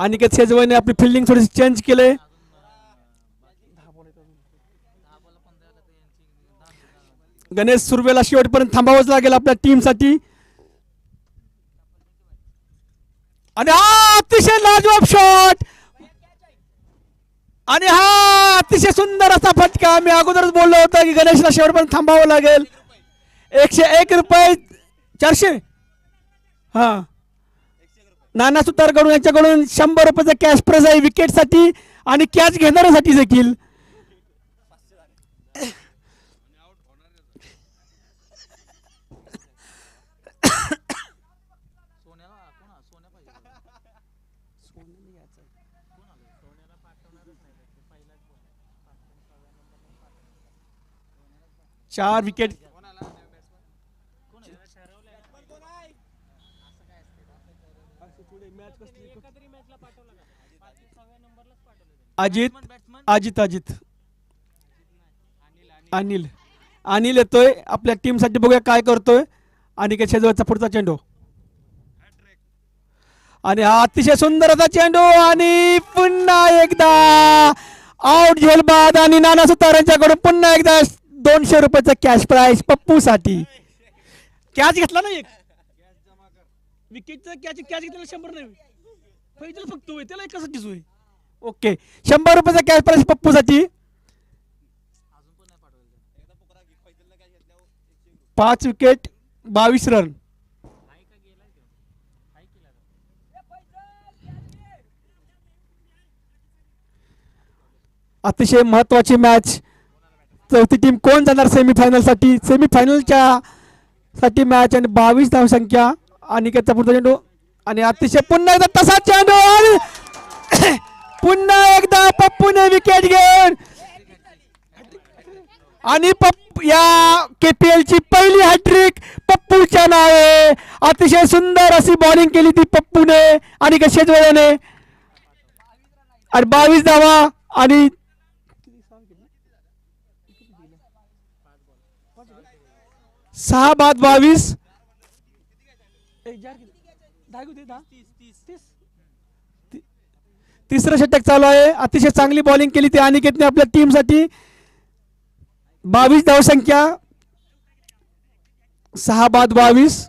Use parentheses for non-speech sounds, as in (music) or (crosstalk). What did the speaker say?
अनिकेत शेजवाईने आपली फिल्डिंग थोडीशी चेंज केले. गणेश सुर्वेला शेवटपर्यंत थांबावंच लागेल आपल्या टीमसाठी आणि हा अतिशय लाजवाब शॉट आणि हा अतिशय सुंदर असा फटका. मी अगोदरच बोललो होतो की गणेशला शेवटपर्यंत थांबावं लागेल. एकशे एक रुपये चारशे हा. नाना सुतारकडून यांच्याकडून शंभर रुपयाचा कॅश प्राइज आहे विकेटसाठी आणि कॅच घेणाऱ्यासाठी देखील. चार विकेट अजित अजित अजित. अनिल. अनिल येतोय. आपल्या टीमसाठी बघूया काय करतोय. आणि काय शेजवळचा पुढचा चेंडू. आणि हा अतिशय सुंदर असा चेंडू. आणि पुन्हा एकदा आउट झेल बाद. आणि नाना सुतार यांच्याकडून पुन्हा एकदा दोनशे रुपयाचा कॅश प्राइज पप्पू साठी कॅच घेतला ना एक? विकेटचं कॅच कॅच घेतला शंभर नाही. पैदल फक्त होय त्याला एकासाठीच होय ओके शंभर रुपयाचा कॅश प्राइज पप्पूसाठी. पाच विकेट बावीस रन अतिशय महत्वाची मॅच चौथी टीम कोण जाणार सेमीफायनलसाठी? सेमीफायनलच्या साठी मॅच आणि बावीस धावसंख्या. आणि त्याचा पुढचा चेंडू आणि अतिशय पुन्हा एकदा तसा चेंडू आणि. (coughs) पुन्हा एकदा पप्पूने विकेट घेऊन. आणि पप्पू या केपीएल ची पहिली हॅट्रिक पप्पूच्या नावे. अतिशय सुंदर अशी बॉलिंग केली ती पप्पूने आणि कशाच वेळेने आणि बावीस धावा आणि सहा बाद बावीस. तिसरं षटक चालू आहे. अतिशय चांगली बॉलिंग केली ती अनिकेतने आपल्या टीमसाठी बावीस धावसंख्या. सहा बाद बावीस.